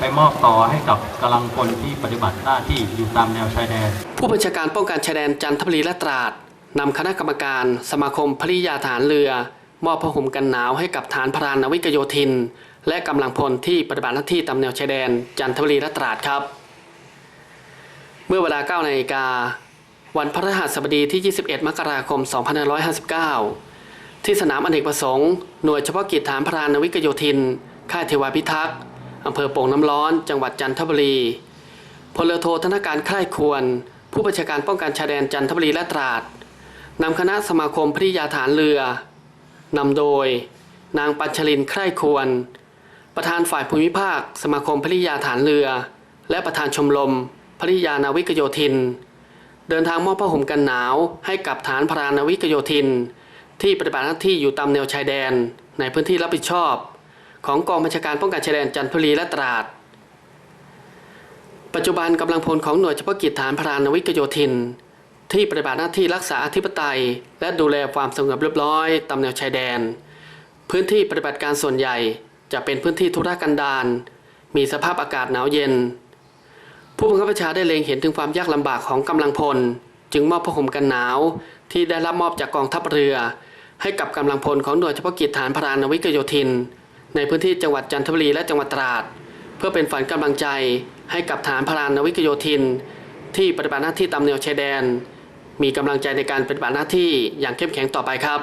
ไปมอบต่อให้กับกำลังพลที่ปฏิบัติหน้าที่อยู่ตามแนวชายแดน ผู้บัญชาการป้องกันชายแดนจันทบุรีและตราดนำคณะกรรมการ สมาคมภริยาฐานเรือ มอบผ้าห่มกันหนาวให้กับฐานพรานนวิกโยธิน และกำลังพลที่ปฏิบัติหน้าที่ตามแนวชายแดน จันทบุรีและตราดครับ เมื่อเวลา9นาฬิกาวันพฤหัสบดีที่ 21 มกราคม 2559 ที่สนามอเนกประสงค์ หน่วยเฉพาะกิจฐานพรานนวิกโยธิน ค่ายเทวาพิทักษ์ อำเภอโป่งน้ำร้อน จังหวัดจันทบุรี พลเรือโทธนการใคร่ควร ผู้บัญชาการป้องกันชายแดนจันทบุรีและตราดนำคณะสมาคมพริยาฐานเรือนำโดย นางปัญชลินใคร่ควร ประธานฝ่ายภูมิภาค สมาคมพริยาฐานเรือ และประธานชมรมพริยานาวิกโยธิน เดินทางมอบผ้าห่มกันหนาวให้กับฐานพรานาวิกโยธิน ที่ปฏิบัติหน้าที่อยู่ตามแนวชายแดนในพื้นที่รับผิดชอบ ของกองบัญชาการป้องกันชายแดนจันทบุรีและตราด ปัจจุบันกำลังพลของหน่วยเฉพาะกิจฐานพรานวิกโยธิน ที่ปฏิบัติหน้าที่รักษาอธิปไตย และดูแลความสงบเรียบร้อยตามแนวชายแดน พื้นที่ปฏิบัติการส่วนใหญ่จะเป็นพื้นที่ธุรกันดารมีสภาพอากาศหนาวเย็น ผู้บังคับบัญชาได้เล็งเห็นถึงความยากลำบากของกำลังพล จึงมอบผ้าห่มกันหนาว ที่ได้รับมอบจากกองทัพเรือ ให้กับกำลังพลของหน่วยเฉพาะกิจฐานพรานวิกโยธิน ในพื้นที่จังหวัดจันทบุรีและจังหวัดตราด เพื่อเป็นฝันกำลังใจให้กับฐานพลานนวิกโยธิน ที่ปฏิบัติหน้าที่ตามแนวชายแดน มีกำลังใจในการปฏิบัติหน้าที่อย่างเข้มแข็งต่อไปครับ